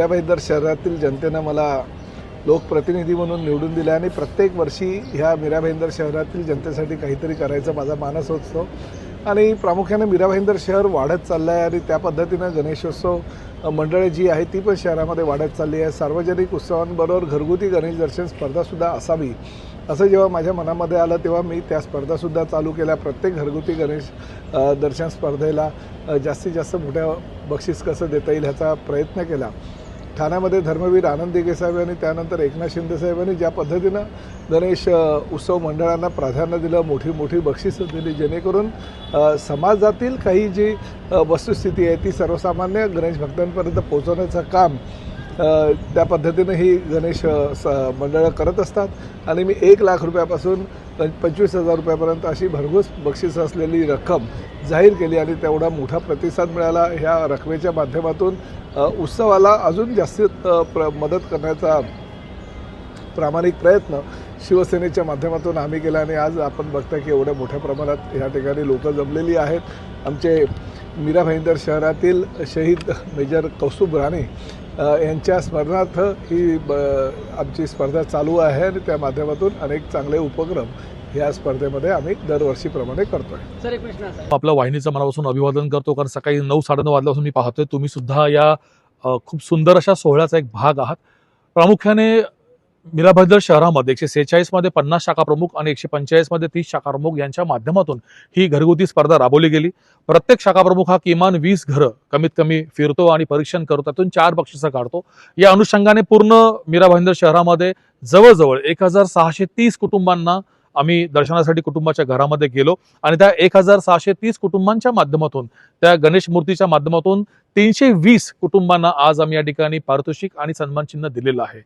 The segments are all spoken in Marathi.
हिराबाई दर शहरातील जनतेनं मला लोकप्रतिनिधी म्हणून निवडून दिलं आणि प्रत्येक वर्षी ह्या मीरा भाईंदर शहरातील जनतेसाठी काहीतरी करायचा माझा मानस असतो. आणि प्रामुख्याने मीरा भाईंदर शहर वाढत चाललं आहे आणि त्या पद्धतीनं गणेशोत्सव मंडळे जी आहे ती पण शहरामध्ये वाढत चालली आहे. सार्वजनिक उत्सवांबरोबर घरगुती गणेश दर्शन स्पर्धासुद्धा असावी असं जेव्हा माझ्या मनामध्ये आलं तेव्हा मी त्या स्पर्धासुद्धा चालू केल्या. प्रत्येक घरगुती गणेश दर्शन स्पर्धेला जास्तीत जास्त मोठ्या बक्षीस कसं देता येईल ह्याचा प्रयत्न केला. ठाण्यामध्ये धर्मवीर आनंद दिघे साहेब त्यानंतर एकनाथ शिंदे साहेबांनी ज्या पद्धतीनं गणेश उत्सव मंडळांना प्राधान्य दिलं मोठी मोठी बक्षिसं दिली जेणेकरून समाजातील काही जी वस्तुस्थिती आहे ती सर्वसामान्य गणेश भक्तांपर्यंत पोहोचवण्याचं काम त्या पद्धतीनं ही गणेश स मंडळं करत असतात. आणि मी एक लाख रुपयापासून पंचवीस हजार रुपयापर्यंत अशी भरघोस बक्षीस असलेली रक्कम जाहीर केली आणि तेवढा मोठा प्रतिसाद मिळाला. ह्या रकमेच्या माध्यमातून उत्सवाला अजून जास्त प्र मदत करण्याचा प्रामाणिक प्रयत्न शिवसेनेच्या माध्यमातून आम्ही केला आणि आज आपण बघता की एवढ्या मोठ्या प्रमाणात ह्या ठिकाणी लोकं जमलेली आहेत. आमचे मीरा भाईंदर शहरातील शहीद मेजर कौस्तुभ राणे यांच्या स्मरणार्थ ही ब आमची स्पर्धा चालू आहे आणि त्या माध्यमातून अनेक चांगले उपक्रम ह्या स्पर्धेमध्ये आम्ही दरवर्षीप्रमाणे करतो आहे सर एक प्रश्न असा आहे. आपल्या वाहिनीचं मनापासून अभिवादन करतो कारण सकाळी नऊ साडेनऊ वाजल्यापासून मी पाहतोय तुम्ही सुद्धा या खूप सुंदर अशा सोहळ्याचा एक भाग आहात प्रामुख्याने मीराभद्र शहरामध्ये एकशे सेहेचाळीसमध्ये पन्नास शाखा प्रमुख आणि एकशे पंचेचाळीसमध्ये तीस शाखा प्रमुख यांच्या माध्यमातून ही घरगुती स्पर्धा राबवली गेली. प्रत्येक शाखा प्रमुख हा किमान वीस घरं कमीत कमी फिरतो आणि परीक्षण करतो त्यातून चार बक्षिसं काढतो. या अनुषंगाने पूर्ण मीरा भाईंदर शहरामध्ये जवळजवळ एक हजार सहाशे तीस कुटुंबांना आम्ही दर्शनासाठी कुटुंबाच्या घरामध्ये गेलो आणि त्या एक हजार सहाशे तीस कुटुंबांच्या माध्यमातून त्या गणेश मूर्तीच्या माध्यमातून तीनशे वीस कुटुंबांना आज आम्ही या ठिकाणी पारितोषिक आणि सन्मान चिन्ह दिलेलं आहे.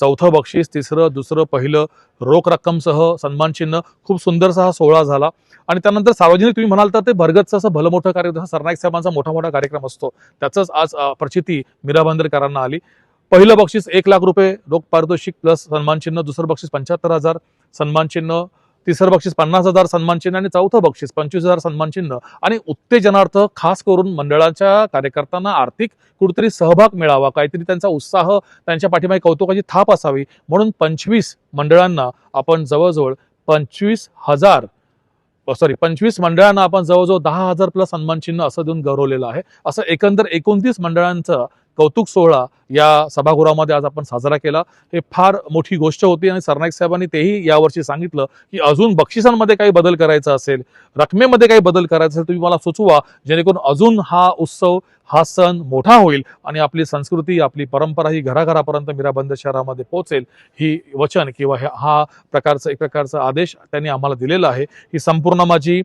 चौथं बक्षीस तिसरं दुसरं पहिलं रोख रक्कमसह सन्मान चिन्ह खूप सुंदरसा हा सोहळा झाला. आणि त्यानंतर सार्वजनिक तुम्ही म्हणाल तर ते भरगतचं असं भलं मोठं कार्यक्रम जसं सरनाईक साहेबांचा मोठा मोठा कार्यक्रम असतो. त्याचंच आज प्रचिती मीरा भांदरकरांना आली. पहिलं बक्षीस एक लाख रुपये रोख पारितोषिक प्लस सन्मान चिन्ह दुसरं बक्षीस पंच्याहत्तर हजार सन्मान चिन्ह तिसरं बक्षीस पन्नास हजार सन्मान चिन्ह आणि चौथं बक्षीस पंचवीस हजार सन्मान चिन्ह. आणि उत्तेजनार्थ खास करून मंडळाच्या कार्यकर्त्यांना आर्थिक कुठेतरी सहभाग मिळावा. काहीतरी त्यांचा उत्साह त्यांच्या पाठीमागे कौतुकाची थाप असावी. म्हणून पंचवीस मंडळांना आपण जवळजवळ पंचवीस हजार सॉरी पंचवीस मंडळांना आपण जवळजवळ दहा हजार प्लस सन्मान चिन्ह असं देऊन गौरवलेलं आहे. असं एकंदर एकोणतीस मंडळांचं कौतुक सोहळा या सभागृहामध्ये आज आपण साजरा केला. हे फार मोठी गोष्ट होती आणि सरनाईक साहेबांनी तेही यावर्षी सांगितलं की अजून बक्षिसांमध्ये काही बदल करायचा असेल रकमेमध्ये काही बदल करायचा असेल तुम्ही मला सुचवा जेणेकरून अजून हा उत्सव हा सण मोठा होईल आणि आपली संस्कृती आपली परंपरा ही घराघरापर्यंत मीराबंद शहरामध्ये पोहोचेल ही वचन किंवा हे- हा प्रकारचा एक प्रकारचा आदेश त्यांनी आम्हाला दिलेला आहे. ही संपूर्ण माझी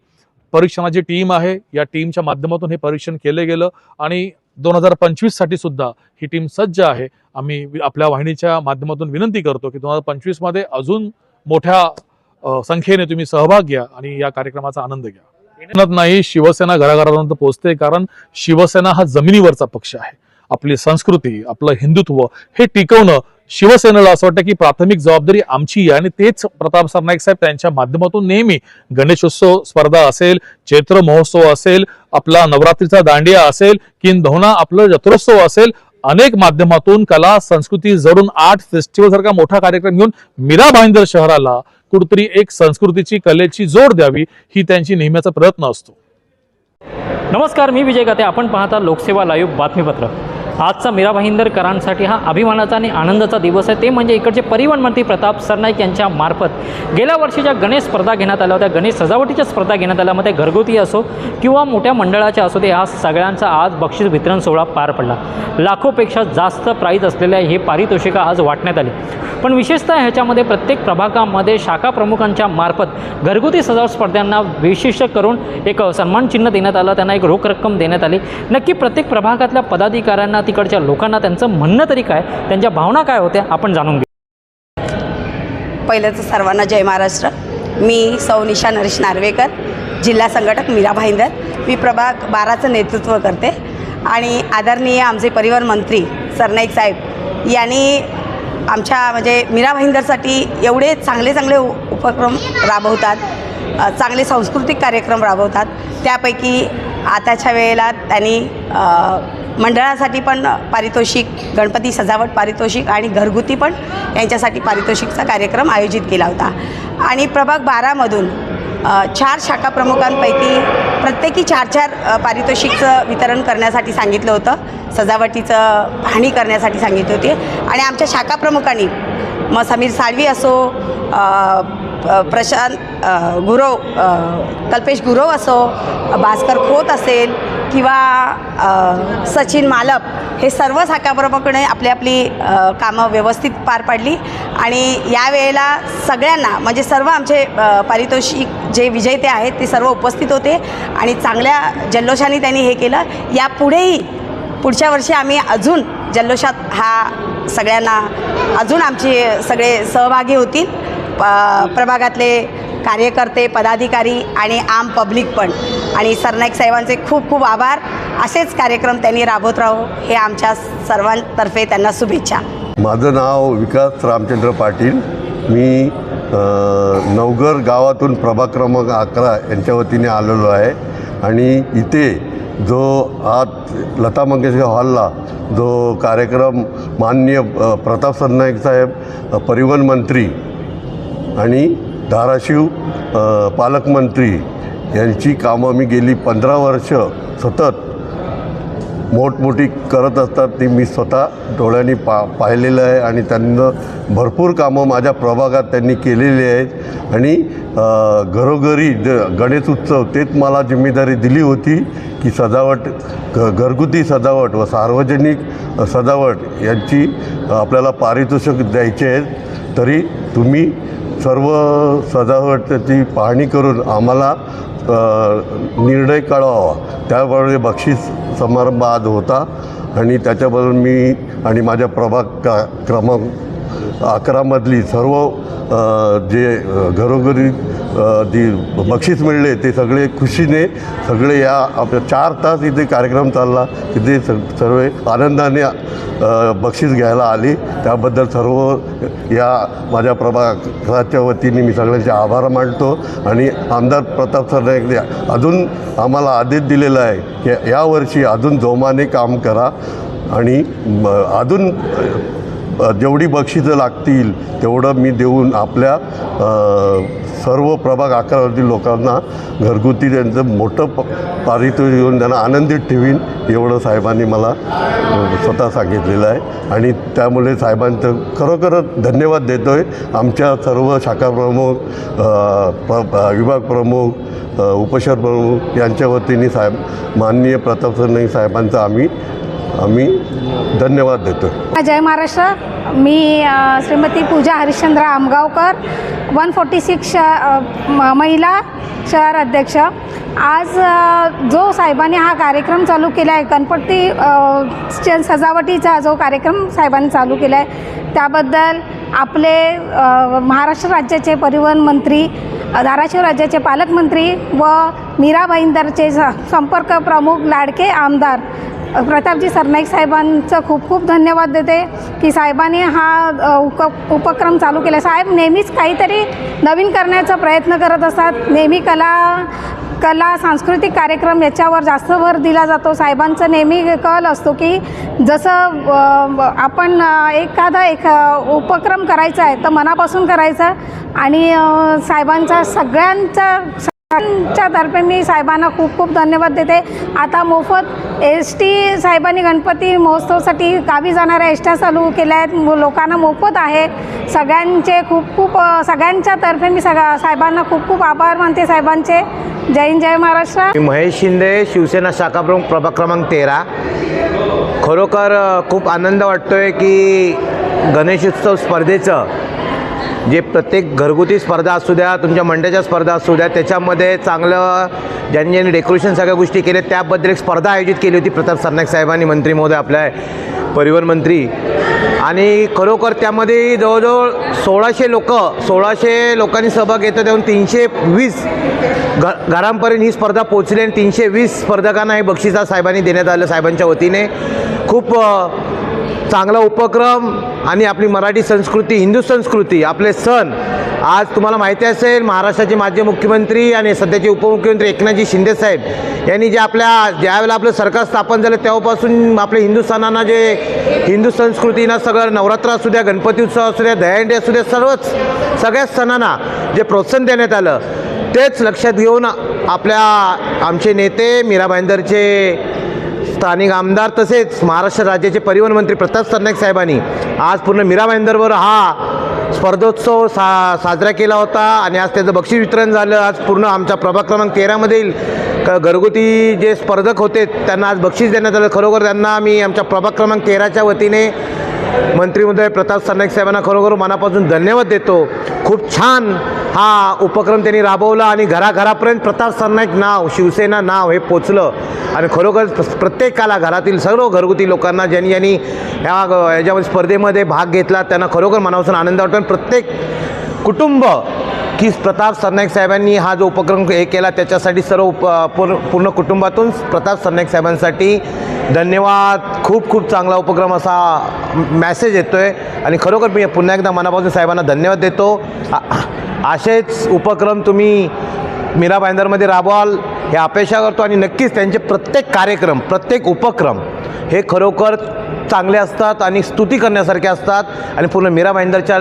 परीक्षणाची टीम आहे. या टीमच्या माध्यमातून हे परीक्षण केलं गेलं आणि दोन हजार पंचवीससाठी सुद्धा ही टीम सज्ज आहे. आम्ही आपल्या वाहिनीच्या माध्यमातून विनंती करतो की दोन हजार पंचवीसमध्ये अजून मोठ्या संख्येने तुम्ही सहभाग घ्या आणि या कार्यक्रमाचा आनंद घ्या. म्हणत नाही शिवसेना घराघरापर्यंत पोहोचते कारण शिवसेना हा जमिनीवरचा पक्ष आहे. आपली संस्कृती आपलं हिंदुत्व हे टिकवणं शिवसेनेला असं वाटतं की प्राथमिक जबाबदारी आमची आहे. आणि तेच प्रताप सरनाईक साहेब त्यांच्या माध्यमातून नेहमी गणेशोत्सव स्पर्धा असेल चैत्र महोत्सव असेल आपला नवरात्रीचा दांडिया असेल किंबहुना आपलं जत्रोत्सव असेल अनेक माध्यमातून कला संस्कृती जडून आर्ट फेस्टिवल सारखा मोठा कार्यक्रम घेऊन मीरा भाईंदर शहराला कुठतरी एक संस्कृतीची कलेची जोड द्यावी ही त्यांची नेहमीचा प्रयत्न असतो. नमस्कार मी विजय गाते. आपण पाहता लोकसेवा लाईव्ह बातमीपत्र. आजचा मीरा भाईंदरकरांसाठी हा अभिमानाचा आणि आनंदाचा दिवस आहे. ते म्हणजे इकडचे परिवहन मंत्री प्रताप सरनाईक यांच्या मार्फत गेल्या वर्षीच्या गणेश स्पर्धा घेण्यात आल्या होत्या. गणेश सजावटीच्या स्पर्धा घेण्यात आल्या. मध्ये घरगुती असो किंवा मोठ्या मंडळाच्या असो ते हा सगळ्यांचा आज बक्षीस वितरण सोहळा पार पडला. लाखोपेक्षा जास्त प्राईज असलेल्या हे पारितोषिकं आज वाटण्यात आली. पण विशेषतः ह्याच्यामध्ये प्रत्येक प्रभागामध्ये शाखा प्रमुखांच्या मार्फत घरगुती सजावट स्पर्धांना विशिष्ट करून एक सन्मान चिन्ह देण्यात आलं. त्यांना एक रोख रक्कम देण्यात आली. नक्की प्रत्येक प्रभागातल्या पदाधिकाऱ्यांना तिकडच्या लोकांना त्यांचं म्हणणं तरी काय? त्यांच्या भावना काय होत्या? आपण जाणून घेऊ. पहिलं तर सर्वांना जय महाराष्ट्र. मी सौ निशा नरेश नार्वेकर जिल्हा संघटक मीरा भाईंदर. मी प्रभाग बाराचं नेतृत्व करते. आणि आदरणीय आमचे परिवहन मंत्री सरनाईक साहेब यांनी आमच्या म्हणजे मीरा भाईंदरसाठी एवढे चांगले चांगले उपक्रम राबवतात. चांगले सांस्कृतिक कार्यक्रम राबवतात. त्यापैकी आताच्या वेळेला त्यांनी मंडळासाठी पण पारितोषिक गणपती सजावट पारितोषिक आणि घरगुती पण यांच्यासाठी पारितोषिकचा कार्यक्रम आयोजित केला होता. आणि प्रभाग बारामधून चार शाखा प्रमुखांपैकी प्रत्येकी चार चार पारितोषिकचं वितरण करण्यासाठी सांगितलं होतं. सजावटीचं पाहणी करण्यासाठी सांगितली होती. आणि आमच्या शाखा प्रमुखांनी मग समीर साळवी असो प्रशांत गुरव कल्पेश गुरव असो भास्कर खोत असेल किंवा सचिन मालप हे सर्व शाखा आपली आपली कामं व्यवस्थित पार पाडली. आणि यावेळेला सगळ्यांना म्हणजे सर्व आमचे पारितोषिक जे विजेते आहेत ते सर्व उपस्थित होते. आणि चांगल्या जल्लोषाने त्यांनी हे केलं. यापुढेही पुढच्या वर्षी आम्ही अजून जल्लोषात हा सगळ्यांना अजून आमचे सगळे सहभागी होतील. प प्रभागातले कार्यकर्ते पदाधिकारी आणि आम पब्लिक पण. आणि सरनाईक साहेबांचे खूप खूप आभार. असेच कार्यक्रम त्यांनी राबवत राहू हे आमच्या सर्वांतर्फे त्यांना शुभेच्छा. माझं नाव विकास रामचंद्र पाटील. मी नवगर नवघर गावातून प्रभाग क्रमांक अकरा यांच्या वतीने आलेलो आहे. आणि इथे जो आज लता मंगेशकर हॉलला जो कार्यक्रम माननीय प्रताप सरनाईक साहेब परिवहन मंत्री आणि धाराशिव पालकमंत्री यांची कामं मी गेली पंधरा वर्ष सतत. मोठमोठी करत असतात ती मी स्वतः डोळ्यांनी पा पाहिलेलं आहे आणि त्यांना भरपूर कामं माझ्या प्रभागात त्यांनी केलेली आहेत. आणि घरोघरी ज गणेश उत्सव तेच मला जिम्मेदारी दिली होती की सजावट घ घरगुती सजावट व सार्वजनिक सजावट यांची आपल्याला पारितोषिक द्यायचे आहेत. तरी तुम्ही सर्व सजावटची पाहणी करून आम्हाला निर्णय कळवावा त्यामुळे बक्षीस समारंभ आज होता आणि त्याच्याबद्दल मी आणि माझ्या प्रभाग का क्रमांक अकरामधली सर्व जे घरोघरी जी बक्षीस मिळले ते सगळे खुशीने सगळे या आपल्या चार तास इथे कार्यक्रम चालला. तिथे स सर्व आनंदाने बक्षीस घ्यायला आली. त्याबद्दल सर्व या माझ्या प्रभागाच्या वतीने मी सगळ्यांचे आभार मानतो. आणि आमदार प्रताप सरनाईक अजून आम्हाला आदेश दिलेला आहे की यावर्षी अजून जोमाने काम करा. आणि म- अजून जेवढी बक्षिसं लागतील तेवढं मी देऊन आपल्या सर्व प्रभाग अकरावरील लोकांना घरगुती त्यांचं मोठं प पारितोषिक देऊन त्यांना आनंदित ठेवीन एवढं साहेबांनी मला स्वतः सांगितलेलं आहे. आणि त्यामुळे साहेबांचं खरोखरच धन्यवाद देतो आहे आमच्या सर्व शाखा प्रमुख प्र विभाग प्रमुख अ, उपशहर प्रमुख यांच्या वतीने साहेब माननीय प्रताप सरनाईक साहेबांचा आम्ही आम्ही धन्यवाद देतो. जय महाराष्ट्र. मी Shrimati Pooja Harishchandra Amgaonkar one forty six महिला शहर अध्यक्ष. आज जो साहेबांनी हा कार्यक्रम चालू केला आहे गणपती सजावटीचा जो कार्यक्रम साहेबांनी चालू केला आहे त्याबद्दल आपले महाराष्ट्र राज्याचे परिवहन मंत्री धाराशिव राज्याचे पालकमंत्री व मीरा भाईंदरचे स- संपर्क प्रमुख लाडके आमदार प्रतापजी सरनाईक साहेबांचं खूप खूप धन्यवाद देते की साहेबांनी हा उप उक उपक्रम चालू केला. साहेब नेहमीच काहीतरी नवीन करण्याचा प्रयत्न करत असतात. नेहमी कला कला सांस्कृतिक कार्यक्रम याच्यावर जास्त भर दिला जातो. साहेबांचा नेहमी कल असतो की जसं आपण एखादा एक उपक्रम करायचा आहे तर मनापासून करायचा आणि साहेबांचा सगळ्यांचा तर्फे मी साहेबांना खूप खूप धन्यवाद देते. आता मोफत एस टी साहेबांनी गणपती महोत्सवासाठी गावी जाणाऱ्या एसट्या चालू केल्या आहेत. मो- लोकांना मोफत आहे. सगळ्यांचे खूप खूप सगळ्यांच्या तर्फे मी सगळ्या साहेबांना खूप खूप आभार मानते साहेबांचे. जय हिंद जय महाराष्ट्र. मी महेश शिंदे शिवसेना शाखा प्रमुख प्रभाग क्रमांक तेरा. खरोखर खूप आनंद वाटतो आहे की गणेशोत्सव स्पर्धेचं जे प्रत्येक घरगुती स्पर्धा असू द्या तुमच्या मंडळाच्या स्पर्धा असू द्या त्याच्यामध्ये चांगलं ज्यांनी ज्यांनी डेकोरेशन सगळ्या गोष्टी केल्या त्याबद्दल एक स्पर्धा आयोजित केली होती प्रताप सरनाईक साहेबांनी मंत्री महोदय आपल्या परिवहन मंत्री. आणि खरोखर त्यामध्ये जवळजवळ सोळाशे लोक सोळाशे लोकांनी सहभाग घेतला त्याहून तीनशे वीस घ घरांपर्यंत ही स्पर्धा पोचली आणि तीनशे वीस स्पर्धकांना हे बक्षिसा साहेबांनी देण्यात आलं साहेबांच्या वतीने. खूप चांगला उपक्रम आणि आपली मराठी संस्कृती हिंदू संस्कृती आपले सण आज तुम्हाला माहिती असेल महाराष्ट्राचे माजी मुख्यमंत्री आणि सध्याचे उपमुख्यमंत्री एकनाथजी शिंदेसाहेब यांनी जे आपल्या ज्यावेळेला आपलं सरकार स्थापन झालं तेव्हापासून आपल्या हिंदू सणांना जे हिंदू संस्कृतीना सगळं नवरात्र असू द्या गणपती उत्सव असू द्या दहीहंडी असू द्या सर्वच सगळ्याच सणांना जे प्रोत्साहन देण्यात आलं तेच लक्षात घेऊन आपल्या आमचे नेते मीरा भाईंदरचे स्थानिक आमदार तसेच महाराष्ट्र राज्याचे परिवहन मंत्री प्रताप सरनाईक साहेबांनी आज पूर्ण मीरा भाईंदरवर हा स्पर्धोत्सव सा साजरा केला होता आणि आज त्याचं बक्षीस वितरण झालं. आज पूर्ण आमच्या प्रभाग क्रमांक तेरामधील क घरगुती जे स्पर्धक होते त्यांना आज बक्षीस देण्यात आलं. खरोखर त्यांना मी आमच्या प्रभाग क्रमांक तेराच्या वतीने मंत्री प्रताप सरनाईक साहेबांना खरोखर मनापासून धन्यवाद देतो. खूप छान हा उपक्रम त्यांनी राबवला आणि घराघरापर्यंत प्रताप सरनाईक नाव शिवसेना नाव हे पोचलं. आणि खरोखर प्रत्येकाला घरातील सर्व घरगुती लोकांना ज्यांनी ज्यांनी ह्या याच्यामध्ये स्पर्धेमध्ये भाग घेतला त्यांना खरोखर मनापासून आनंद वाटतो. आणि प्रत्येक कुटुंब की प्रताप सरनाईक साहेबांनी हा जो उपक्रम हे केला त्याच्यासाठी सर्व उप पूर्ण पूर्ण कुटुंबातून प्रताप सरनाईक साहेबांसाठी धन्यवाद. खूप खूप चांगला उपक्रम असा मॅसेज येतो आहे आणि खरोखर मी पुन्हा एकदा मनापासून साहेबांना धन्यवाद देतो. असेच उपक्रम तुम्ही मीरा भाईंदरमध्ये राबवाल हे अपेक्षा करतो आणि नक्कीच त्यांचे प्रत्येक कार्यक्रम प्रत्येक उपक्रम हे खरोखर चांगले असतात आणि स्तुती करण्यासारखे असतात. आणि पूर्ण मीरा भाईंदरच्या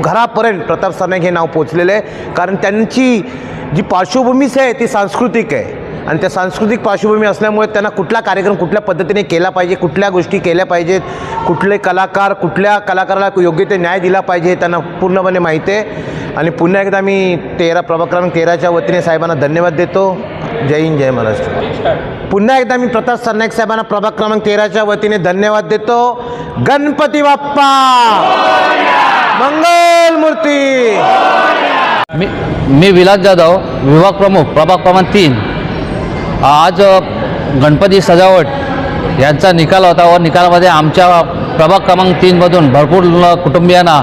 घरापर्यंत प्रताप सरनाईक हे नाव पोचलेलं आहे. कारण त्यांची जी पार्श्वभूमीच आहे ती सांस्कृतिक आहे. आणि त्या सांस्कृतिक पार्श्वभूमी असल्यामुळे त्यांना कुठला कार्यक्रम कुठल्या पद्धतीने केला पाहिजे कुठल्या गोष्टी केल्या पाहिजेत कुठले कलाकार कुठल्या कलाकाराला योग्य ते न्याय दिला पाहिजे हे त्यांना पूर्णपणे माहिती आहे. आणि पुन्हा एकदा मी तेरा प्रभाग क्रमांक तेराच्या वतीने साहेबांना धन्यवाद देतो. जय हिंद जय महाराष्ट्र. पुन्हा एकदा मी प्रताप सरनाईक साहेबांना प्रभाग क्रमांक तेराच्या वतीने धन्यवाद देतो. गणपती बाप्पा! मंगल मूर्ती। मी मी विलास जाधव विभाग प्रमुख प्रभाग क्रमांक तीन. आज गणपती सजावट यांचा निकाल होता व निकालामध्ये आमच्या प्रभाग क्रमांक तीनमधून भरपूर कुटुंबियांना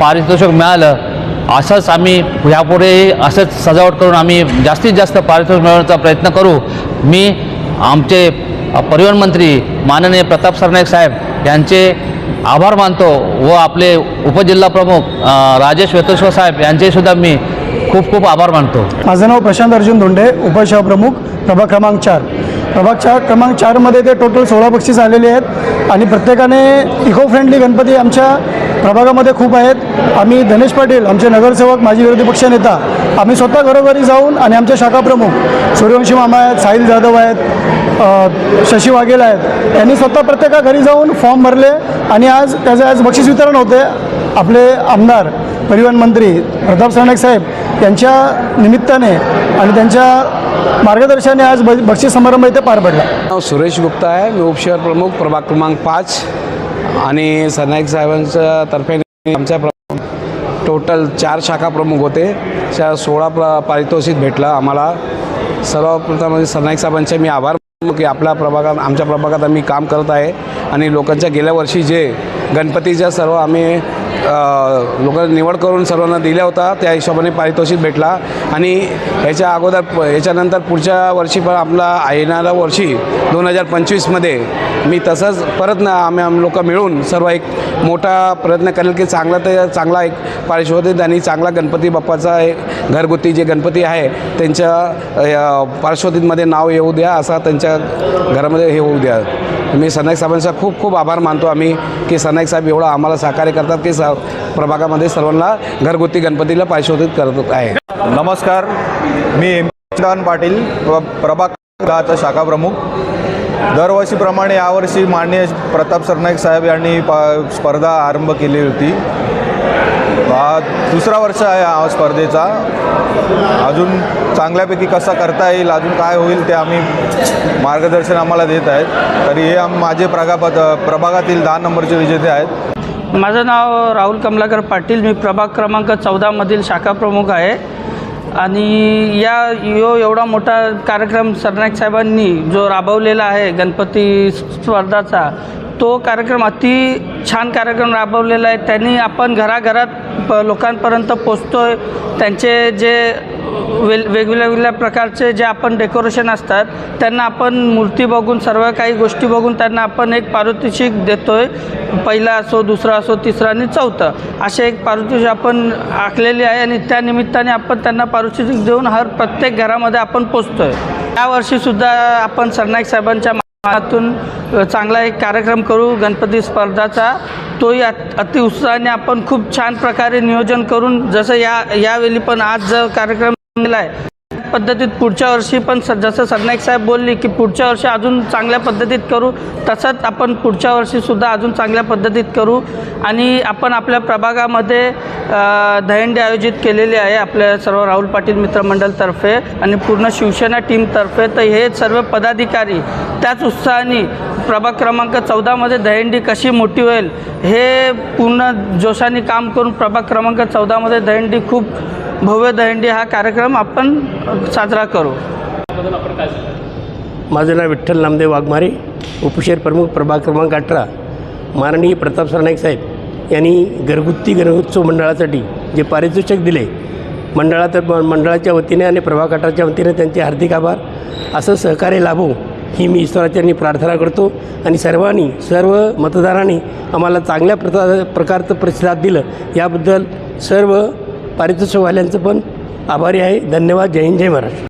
पारितोषिक मिळालं. असंच आम्ही यापुढेही असंच सजावट करून आम्ही जास्तीत जास्त पारितोषिक मिळवण्याचा प्रयत्न करू. मी आमचे परिवहन मंत्री माननीय प्रताप सरनाईक साहेब यांचे आभार मानतो व आपले उपजिल्हा प्रमुख राजेश वेतोश्वर साहेब यांचेसुद्धा मी खूप खूप आभार मानतो. माझं नाव प्रशांत अर्जुन धोंडे उपशहप्रमुख प्रभाग क्रमांक चार. प्रभाग चार क्रमांक चारमध्ये ते टोटल सोळा बक्षीस आलेले आहेत आणि प्रत्येकाने इको फ्रेंडली गणपती आमच्या प्रभागामध्ये खूप आहेत. आम्ही धनेश पाटील आमचे नगरसेवक माजी विरोधी पक्षनेता आम्ही स्वतः घरोघरी जाऊन आणि आमच्या शाखाप्रमुख सूर्यवंशी मामा आहेत साहिल जाधव आहेत शशी वाघेल आहेत यांनी स्वतः प्रत्येका घरी जाऊन फॉर्म भरले आणि आज त्याचं आज बक्षीस वितरण होते आपले आमदार. परिवहन मंत्री प्रताप सरनाईक साहेब यांच्या निमित्ताने आणि त्यांच्या मार्गदर्शनाने आज ब बक्षीस समारंभ इथे पार पडला. नाव सुरेश गुप्ता आहे. मी उपशहर प्रमुख प्रभाग क्रमांक पाच. आणि सरनाईक साहेबांच्या तर्फे आमच्या टोटल चार शाखा प्रमुख होते. त्या सोळा प्र पारितोषिक भेटलं आम्हाला. सर्वप्रथम म्हणजे सरनाईक साहेबांचे मी आभार की आपल्या प्रभागात आमच्या प्रभागात आम्ही काम करत आहे. आणि लोकांच्या गेल्या वर्षी जे गणपतीच्या सर्व आम्ही लोकांना निवड करून सर्वांना दिल्या होता त्या हिशोबाने पारितोषिक भेटला. आणि ह्याच्या अगोदर प- याच्यानंतर पुढच्या वर्षी पण आपला येणाऱ्या वर्षी दोन हजार पंचवीसमध्ये मी तसंच परत ना आम्ही आम लोक मिळून सर्व एक मोठा प्रयत्न करेल की चांगला तर चांगला एक पारिशोधित आणि चांगला गणपती बाप्पाचा एक घरगुती जे गणपती आहे त्यांच्या अ, नाव येऊ द्या असा त्यांच्या घरामध्ये हे होऊ द्या. मी सनाईक साहेबांचा खूप खूप आभार मानतो. आम्ही की सनाईक साहेब एवढं आम्हाला सहकार्य करतात की स प्रभागामध्ये सर्वांना घरगुती गणपतीला पारिशोधित करत आहे. नमस्कार. मी एम. दान पाटील प्र प्रभागाचा शाखा प्रमुख. दरवर्षीप्रमाणे यावर्षी माननीय प्रताप सरनाईक साहेब यांनी पा स्पर्धा आरंभ केली होती. हा दुसरा वर्ष आहे हा स्पर्धेचा. अजून चांगल्यापैकी कसा करता येईल अजून काय होईल ते आम्ही मार्गदर्शन आम्हाला देत आहेत. तरी हे आम माझे प्रभागात प्रभागातील दहा नंबरचे विजेते आहेत. माझं नाव राहुल कमलाकर पाटील मी प्रभाग क्रमांक चौदामधील शाखा प्रमुख आहे. आणि या यो एवढा मोठा कार्यक्रम सरनाईक साहेबांनी जो राबवलेला आहे गणपती स्पर्धाचा तो कार्यक्रम अति छान कार्यक्रम राबवलेला आहे. त्यांनी आपण घराघरात प लोकांपर्यंत पोचतो आहे त्यांचे जे वे वेगवेगळ्या वेगवेगळ्या प्रकारचे जे आपण डेकोरेशन असतात त्यांना आपण मूर्ती बघून सर्व काही गोष्टी बघून त्यांना आपण एक पारितोषिक देतो आहे पहिला असो दुसरा असो तिसरा आणि चौथा असे एक पारितोषिक आपण आखलेली आहे आणि त्या निमित्ताने आपण त्यांना पारितोषिक देऊन हर प्रत्येक घरामध्ये आपण पोचतो आहे यावर्षीसुद्धा आपण सरनाईक साहेबांच्या माध्यमातून चांगला एक कार्यक्रम करू गणपती स्पर्धाचा. तोही अति उत्साहाने आपण खूप छान प्रकारे नियोजन करून जसं या यावेळी पण आज जो कार्यक्रम केला आहे पद्धतीत पुढच्या वर्षी पण स जसं सरनाईक साहेब बोलले की पुढच्या वर्षी अजून चांगल्या पद्धतीत करू तसंच आपण पुढच्या वर्षीसुद्धा अजून चांगल्या पद्धतीत करू. आणि आपण आपल्या प्रभागामध्ये अ, आयोजित केलेली आहे आपल्या सर्व राहुल पाटील मित्रमंडळतर्फे आणि पूर्ण शिवसेना टीमतर्फे. तर हे सर्व पदाधिकारी त्याच उत्साहाने प्रभाग क्रमांक चौदामध्ये दहिंडी कशी मोठी होईल हे पूर्ण जोशाने काम करून प्रभाग क्रमांक चौदामध्ये दहिंडी खूप भव्य दहिंडी हा कार्यक्रम आपण साजरा करू. माझं नाव विठ्ठल नामदेव वाघमारे उपशेर प्रमुख प्रभाग क्रमांक अठरा. माननीय प्रताप सरनाईक साहेब यांनी घरगुती गणोत्सव मंडळासाठी जे पारितोषिक दिले मंडळात मंडळाच्या वतीने आणि प्रभाकाठाच्या वतीने त्यांचे हार्दिक आभार. असं सहकार्य लाभो ही मी ईश्वराच्यांनी प्रार्थना करतो आणि सर्वांनी सर्व मतदारांनी आम्हाला चांगल्या प्रता प्रकारचं प्रतिसाद दिलं. याबद्दल सर्व पारितोषिकवाल्यांचं पण आभारी आहे. धन्यवाद. जय हिंद जय महाराष्ट्र.